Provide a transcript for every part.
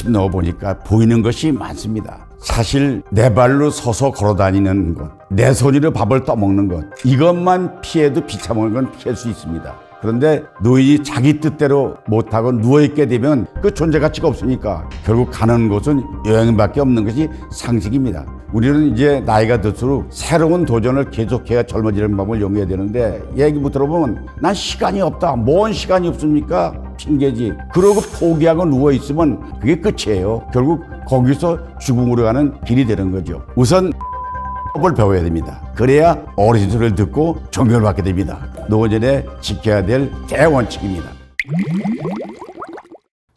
40 넘어 보니까 보이는 것이 많습니다. 사실 내 발로 서서 걸어 다니는 것, 내 손으로 밥을 떠먹는 것, 이것만 피해도 비참한 건 피할 수 있습니다. 그런데 노인이 자기 뜻대로 못하고 누워있게 되면 그 존재 가치가 없으니까 결국 가는 곳은 여행밖에 없는 것이 상식입니다. 우리는 이제 나이가 들수록 새로운 도전을 계속해야 젊어지는 방법을 연구해야 되는데 얘기 못 들어보면 난 시간이 없다. 뭔 시간이 없습니까? 핑계지. 그러고 포기하고 누워있으면 그게 끝이에요. 결국 거기서 죽음으로 가는 길이 되는 거죠. 우선 법을 배워야 됩니다. 그래야 어르신 소리를 듣고 존경을 받게 됩니다. 노전에 지켜야 될 대원칙입니다.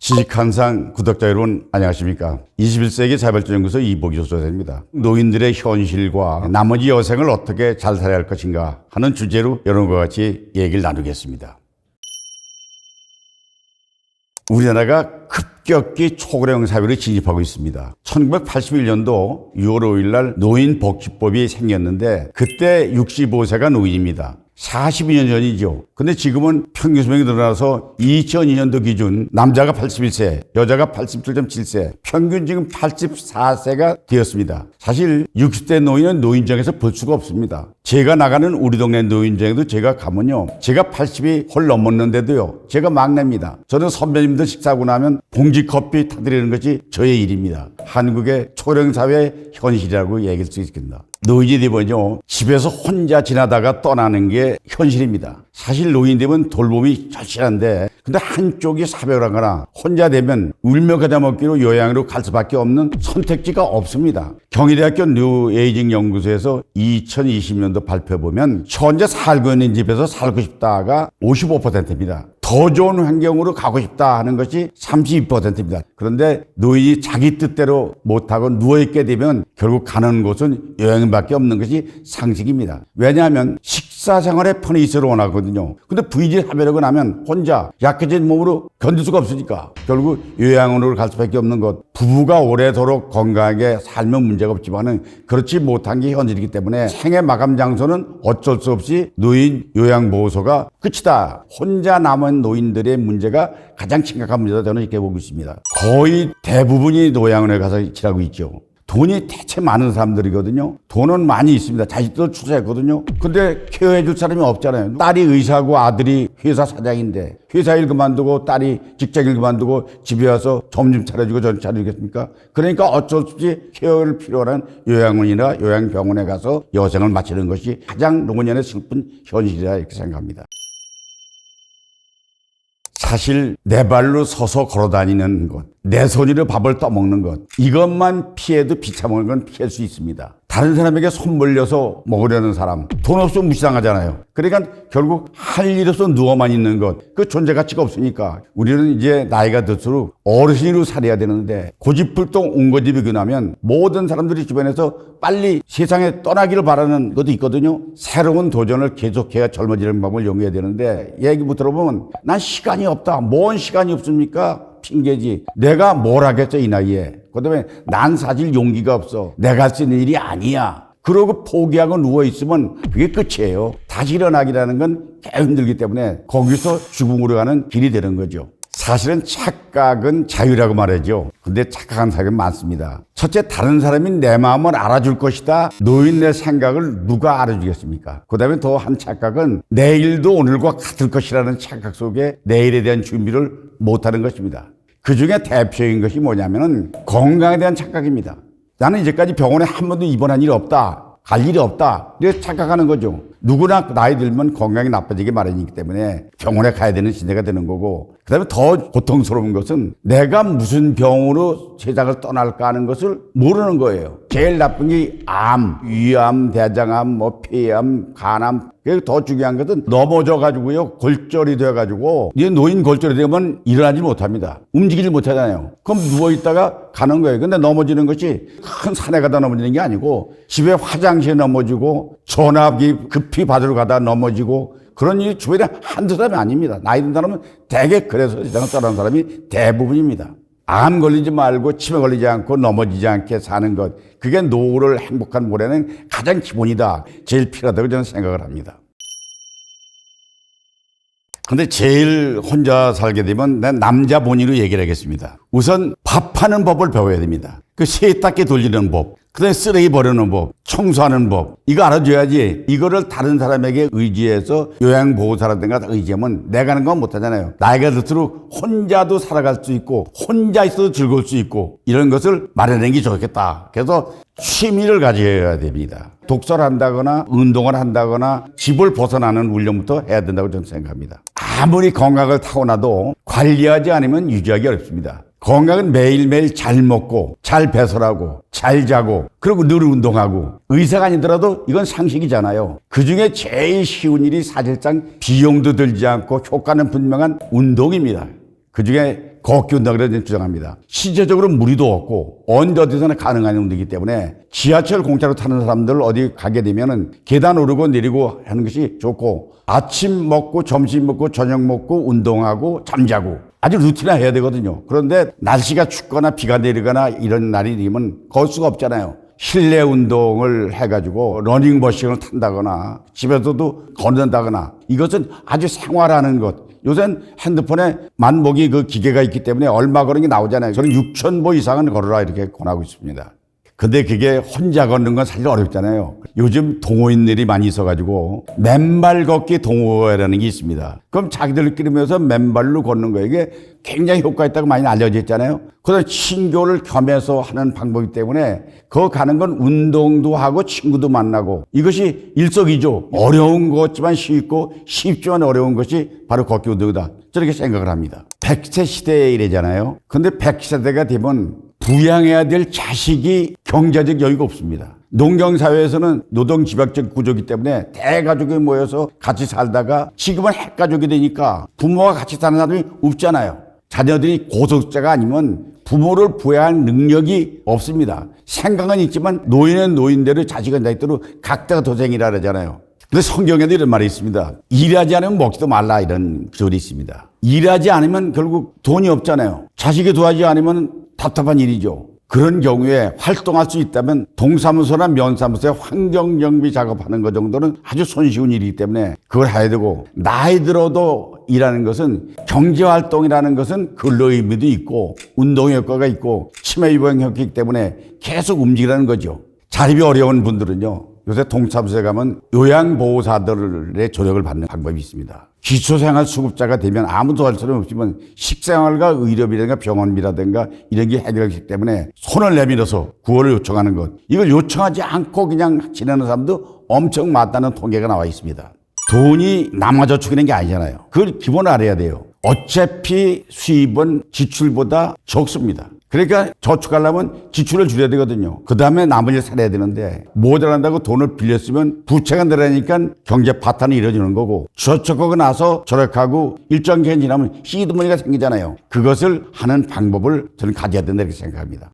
지식한상 구독자 여러분 안녕하십니까 21세기 자발주연구소 이복희 조사입니다 노인들의 현실과 나머지 여생을 어떻게 잘 살아야 할 것인가 하는 주제로 여러분과 같이 얘기를 나누겠습니다 우리나라가 급격히 초고령 사회로 진입하고 있습니다. 1981년도 6월 5일 날 노인복지법이 생겼는데 그때 65세가 노인입니다. 42년 전이죠. 근데 지금은 평균 수명이 늘어나서 2002년도 기준 남자가 81세, 여자가 87.7세, 평균 지금 84세가 되었습니다. 사실 60대 노인은 노인정에서 볼 수가 없습니다. 제가 나가는 우리 동네 노인정에도 제가 가면요. 제가 80이 홀 넘었는데도요. 제가 막내입니다. 저는 선배님들 식사하고 나면 봉지 커피 타드리는 것이 저의 일입니다. 한국의 초령 사회 현실이라고 얘기할 수 있습니다. 노인이 되면요. 집에서 혼자 지나다가 떠나는 게 현실입니다. 사실 노인 되면 돌봄이 절실한데 근데 한쪽이 사별하거나 혼자 되면 울며 가다 먹기로 요양으로 갈 수밖에 없는 선택지가 없습니다. 경희대학교 뉴에이징 연구소에서 2020년도 발표 보면 현재 살고 있는 집에서 살고 싶다가 55%입니다. 더 좋은 환경으로 가고 싶다 하는 것이 32%입니다. 그런데 노인이 자기 뜻대로 못하고 누워있게 되면 결국 가는 곳은 여행밖에 없는 것이 상식입니다. 왜냐하면 식 사 생활에 편의성을 원하거든요. 근데 부이질 하려고 하면 혼자 약해진 몸으로 견딜 수가 없으니까 결국 요양원으로 갈 수밖에 없는 것. 부부가 오래도록 건강하게 살면 문제가 없지만은 그렇지 못한 게 현실이기 때문에 생애 마감 장소는 어쩔 수 없이 노인 요양보호소가 끝이다. 혼자 남은 노인들의 문제가 가장 심각한 문제다 저는 이렇게 보고 있습니다. 거의 대부분이 노양원에 가서 지하고 있죠. 돈이 대체 많은 사람들이거든요. 돈은 많이 있습니다. 자식도 출세했거든요. 근데 케어해 줄 사람이 없잖아요. 딸이 의사고 아들이 회사 사장인데 회사 일 그만두고 딸이 직장 일 그만두고 집에 와서 점심 차려주고 저녁 차려주겠습니까? 그러니까 어쩔 수 없이 케어를 필요로 한 요양원이나 요양병원에 가서 여생을 마치는 것이 가장 노년의 슬픈 현실이라 이렇게 생각합니다. 사실 내 발로 서서 걸어 다니는 것, 내 손으로 밥을 떠먹는 것, 이것만 피해도 비참한 건 피할 수 있습니다. 다른 사람에게 손 벌려서 먹으려는 사람, 돈 없으면 무시당하잖아요. 그러니까 결국 할 일 없어 누워만 있는 것, 그 존재 가치가 없으니까 우리는 이제 나이가 들수록 어르신으로 살아야 되는데 고집불통 온거집이 그나면 모든 사람들이 주변에서 빨리 세상에 떠나기를 바라는 것도 있거든요. 새로운 도전을 계속해야 젊어지는 방법을 연구해야 되는데 얘기 못 들어보면 난 시간이 없다. 뭔 시간이 없습니까? 핑계지. 내가 뭘 하겠어, 이 나이에. 그 다음에 난 사실 용기가 없어. 내가 있는 일이 아니야. 그러고 포기하고 누워있으면 그게 끝이에요. 다시 일어나기라는 건꽤 힘들기 때문에 거기서 죽음으로 가는 길이 되는 거죠. 사실은 착각은 자유라고 말하죠. 근데 착각한 사람이 많습니다. 첫째, 다른 사람이 내 마음을 알아줄 것이다. 노인의 생각을 누가 알아주겠습니까? 그 다음에 더 한 착각은 내일도 오늘과 같을 것이라는 착각 속에 내일에 대한 준비를 못하는 것입니다. 그 중에 대표적인 것이 뭐냐면은 건강에 대한 착각입니다. 나는 이제까지 병원에 한 번도 입원한 일이 없다. 갈 일이 없다. 이렇게 착각하는 거죠. 누구나 나이 들면 건강이 나빠지기 마련이기 때문에 병원에 가야 되는 시대가 되는 거고 그 다음에 더 고통스러운 것은 내가 무슨 병으로 세상을 떠날까 하는 것을 모르는 거예요. 제일 나쁜 게 암, 위암, 대장암, 뭐 폐암, 간암 그게 더 중요한 것은 넘어져 가지고요 골절이 돼 가지고 이제 노인 골절이 되면 일어나지 못합니다. 움직이지 못하잖아요. 그럼 누워 있다가 가는 거예요. 근데 넘어지는 것이 큰 산에 가다 넘어지는 게 아니고 집에 화장실에 넘어지고 전화기 급히 받으러 가다 넘어지고 그런 일이 주변에 한두 사람이 아닙니다. 나이 든 사람은 대개 그래서 세상을 떠나는 사람이 대부분입니다. 암 걸리지 말고 치매 걸리지 않고 넘어지지 않게 사는 것. 그게 노후를 행복한 모래는 가장 기본이다. 제일 필요하다고 저는 생각을 합니다. 근데 제일 혼자 살게 되면 난 남자 본의로 얘기를 하겠습니다. 우선 밥하는 법을 배워야 됩니다. 그 세탁기 돌리는 법, 그다음에 쓰레기 버리는 법, 청소하는 법 이거 알아줘야지 이거를 다른 사람에게 의지해서 요양보호사라든가 의지하면 내가 하는 건 못하잖아요. 나이가 들수록 혼자도 살아갈 수 있고 혼자 있어도 즐거울 수 있고 이런 것을 마련하는 게 좋겠다. 그래서 취미를 가져야 됩니다. 독서를 한다거나 운동을 한다거나 집을 벗어나는 훈련부터 해야 된다고 저는 생각합니다. 아무리 건강을 타고나도 관리하지 않으면 유지하기 어렵습니다. 건강은 매일매일 잘 먹고 잘 배설하고 잘 자고 그리고 늘 운동하고 의사가 아니더라도 이건 상식이잖아요. 그 중에 제일 쉬운 일이 사실상 비용도 들지 않고 효과는 분명한 운동입니다. 그 중에 걷기 운동이라고 저는 주장합니다. 신체적으로 무리도 없고 언제 어디서나 가능한 운동이기 때문에 지하철 공짜로 타는 사람들 어디 가게 되면은 계단 오르고 내리고 하는 것이 좋고 아침 먹고 점심 먹고 저녁 먹고 운동하고 잠자고 아주 루틴화 해야 되거든요. 그런데 날씨가 춥거나 비가 내리거나 이런 날이 되면 걸 수가 없잖아요. 실내 운동을 해가지고 러닝머신을 탄다거나 집에서도 걷는다거나 이것은 아주 생활하는 것. 요새는 핸드폰에 만보기 그 기계가 있기 때문에 얼마 걸은 게 나오잖아요. 저는 6,000보 이상은 걸어라 이렇게 권하고 있습니다. 근데 그게 혼자 걷는 건 사실 어렵잖아요. 요즘 동호인들이 많이 있어가지고 맨발 걷기 동호회라는 게 있습니다. 그럼 자기들끼리 모여서 맨발로 걷는 거예요. 이게 굉장히 효과 있다고 많이 알려져 있잖아요. 그래서 친교를 겸해서 하는 방법이기 때문에 그 가는 건 운동도 하고 친구도 만나고 이것이 일석이조 어려운 것지만 쉽고 쉽지만 어려운 것이 바로 걷기 운동이다. 저렇게 생각을 합니다. 100세 시대에 이래잖아요. 근데 100세대가 되면 부양해야 될 자식이 경제적 여유가 없습니다. 농경 사회에서는 노동 집약적 구조기 때문에 대가족이 모여서 같이 살다가 지금은 핵가족이 되니까 부모와 같이 사는 사람이 없잖아요. 자녀들이 고소득자가 아니면 부모를 부양할 능력이 없습니다. 생각은 있지만 노인은 노인대로 자식은 자식대로 각자가 도생이라 그러잖아요. 근데 성경에도 이런 말이 있습니다. 일하지 않으면 먹지도 말라 이런 절이 있습니다. 일하지 않으면 결국 돈이 없잖아요. 자식이 도와주지 않으면 답답한 일이죠. 그런 경우에 활동할 수 있다면 동사무소나 면사무소에 환경정비 작업하는 것 정도는 아주 손쉬운 일이기 때문에 그걸 해야 되고 나이 들어도 일하는 것은 경제활동이라는 것은 근로 의미도 있고 운동 효과가 있고 치매 유방 효과이기 때문에 계속 움직이라는 거죠. 자립이 어려운 분들은요. 요새 동사무소에 가면 요양보호사들의 조력을 받는 방법이 있습니다. 기초생활 수급자가 되면 아무도 할 수는 없지만 식생활과 의료비라든가 병원비라든가 이런 게 해결하기 때문에 손을 내밀어서 구호를 요청하는 것. 이걸 요청하지 않고 그냥 지내는 사람도 엄청 많다는 통계가 나와 있습니다. 돈이 남아 저축이라는 게 아니잖아요. 그걸 기본을 알아야 돼요. 어차피 수입은 지출보다 적습니다. 그러니까 저축하려면 지출을 줄여야 되거든요. 그 다음에 나머지를 살아야 되는데 모자란다고 돈을 빌렸으면 부채가 늘어나니까 경제 파탄이 이루어지는 거고 저축하고 나서 절약하고 일정 기간 지나면 시드머니가 생기잖아요. 그것을 하는 방법을 저는 가져야 된다 이렇게 생각합니다.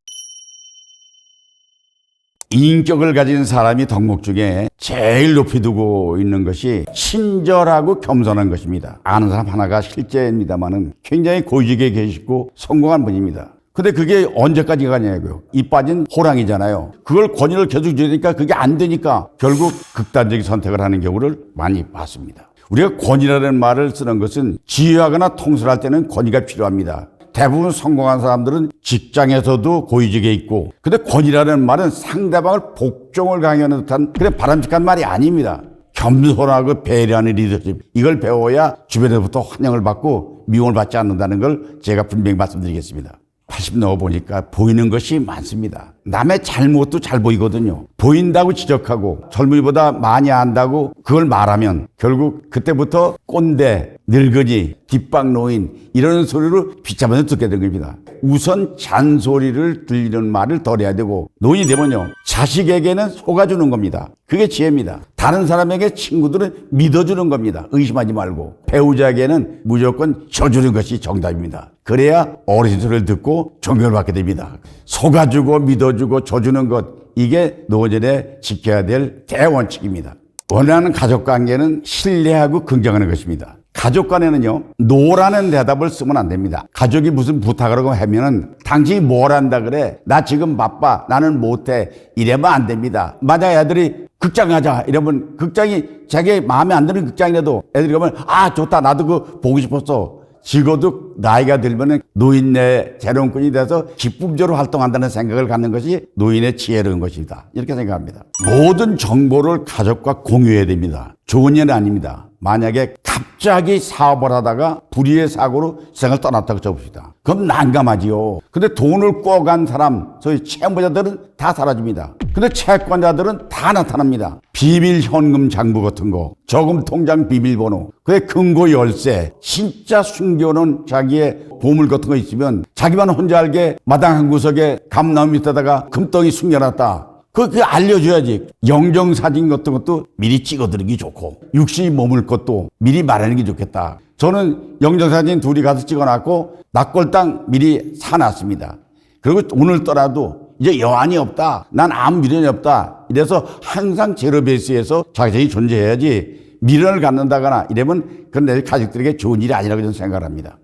인격을 가진 사람이 덕목 중에 제일 높이 두고 있는 것이 친절하고 겸손한 것입니다. 아는 사람 하나가 실제입니다만은 굉장히 고위직에 계시고 성공한 분입니다. 근데 그게 언제까지 가냐고요. 이 빠진 호랑이잖아요. 그걸 권위를 계속 주니까 그게 안 되니까 결국 극단적인 선택을 하는 경우를 많이 봤습니다. 우리가 권위라는 말을 쓰는 것은 지휘하거나 통솔할 때는 권위가 필요합니다. 대부분 성공한 사람들은 직장에서도 고위직에 있고 근데 권위라는 말은 상대방을 복종을 강요하는 듯한 그런 바람직한 말이 아닙니다. 겸손하고 배려하는 리더십 이걸 배워야 주변에서부터 환영을 받고 미움을 받지 않는다는 걸 제가 분명히 말씀드리겠습니다. 80 넘어 보니까 보이는 것이 많습니다. 남의 잘못도 잘 보이거든요. 보인다고 지적하고 젊은이보다 많이 안다고 그걸 말하면 결국 그때부터 꼰대, 늙은이, 뒷방 노인 이런 소리로 비참해서 듣게 된 겁니다. 우선 잔소리를 들리는 말을 덜해야 되고 노인이 되면요. 자식에게는 속아주는 겁니다. 그게 지혜입니다. 다른 사람에게 친구들은 믿어주는 겁니다. 의심하지 말고. 배우자에게는 무조건 져주는 것이 정답입니다. 그래야 어르신 소리를 듣고 존경을 받게 됩니다. 속아주고 믿어주고 져주는 것, 이게 노전에 지켜야 될 대원칙입니다. 원하는 가족 관계는 신뢰하고 긍정하는 것입니다. 가족 간에는요, 노라는 대답을 쓰면 안 됩니다. 가족이 무슨 부탁을 하고 하면은, 당신이 뭘 한다 그래? 나 지금 바빠. 나는 못해. 이러면 안 됩니다. 만약 애들이 극장 가자. 이러면 극장이 자기 마음에 안 드는 극장이라도 애들이 가면, 아, 좋다. 나도 그거 보고 싶었어. 적어도 나이가 들면은 노인네 재롱꾼이 돼서 기쁨적으로 활동한다는 생각을 갖는 것이 노인의 지혜로운 것이다. 이렇게 생각합니다. 모든 정보를 가족과 공유해야 됩니다. 좋은 일은 아닙니다. 만약에 갑자기 사업을 하다가 불의의 사고로 세상을 떠났다고 쳐봅시다. 그럼 난감하지요. 근데 돈을 꿔간 사람, 소위 채무자들은 다 사라집니다. 근데 채권자들은 다 나타납니다. 비밀 현금 장부 같은 거, 저금 통장 비밀번호, 그의 금고 열쇠, 진짜 숨겨놓은 자기 의 보물 같은 거 있으면 자기만 혼자 알게 마당 한 구석에 감나무 밑에다가 금덩이 숨겨놨다. 그, 그 알려줘야지. 영정 사진 같은 것도 미리 찍어드리기 좋고, 육신이 머물 것도 미리 말하는 게 좋겠다. 저는 영정 사진 둘이 가서 찍어놨고, 낙골당 미리 사놨습니다. 그리고 오늘따라도 이제 여한이 없다. 난 아무 미련이 없다. 이래서 항상 제로 베이스에서 자신이 존재해야지 미련을 갖는다거나 이러면 그건 내 가족들에게 좋은 일이 아니라고 저는 생각을 합니다.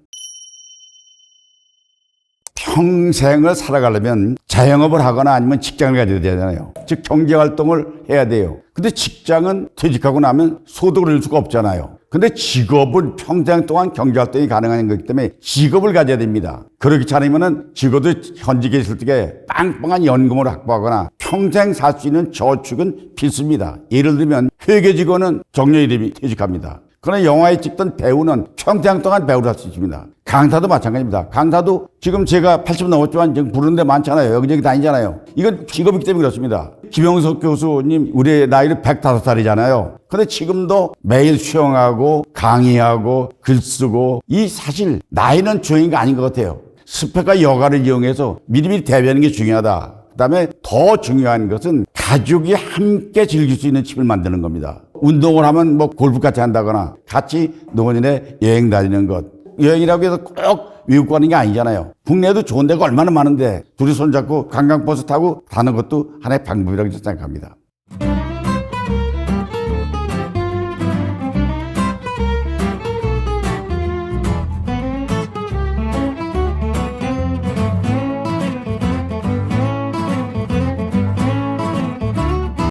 평생을 살아가려면 자영업을 하거나 아니면 직장을 가져야 되잖아요. 즉 경제 활동을 해야 돼요. 근데 직장은 퇴직하고 나면 소득을 얻을 수가 없잖아요. 근데 직업은 평생 동안 경제 활동이 가능한 거기 때문에 직업을 가져야 됩니다. 그렇지 않으면은 직업도 현직에 있을 때 빵빵한 연금을 확보하거나 평생 살 수 있는 저축은 필수입니다. 예를 들면 회계 직원은 정년 이름이 퇴직합니다. 그러나 영화에 찍던 배우는 평생 동안 배우를 할 수 있습니다. 강사도 마찬가지입니다. 강사도 지금 제가 80 넘었지만 지금 부르는 데 많잖아요. 여기저기 다니잖아요. 이건 직업이기 때문에 그렇습니다. 김영석 교수님, 우리 나이는 105살이잖아요. 근데 지금도 매일 수영하고 강의하고 글 쓰고 이 사실 나이는 중요한 게 아닌 것 같아요. 스펙과 여가를 이용해서 미리미리 대비하는 게 중요하다. 그 다음에 더 중요한 것은 가족이 함께 즐길 수 있는 집을 만드는 겁니다. 운동을 하면 뭐 골프 같이 한다거나 같이 노년에 여행 다니는 것. 여행이라고 해서 꼭 외국 가는 게 아니잖아요. 국내에도 좋은 데가 얼마나 많은데 둘이 손잡고 관광버스 타고 가는 것도 하나의 방법이라고 생각합니다.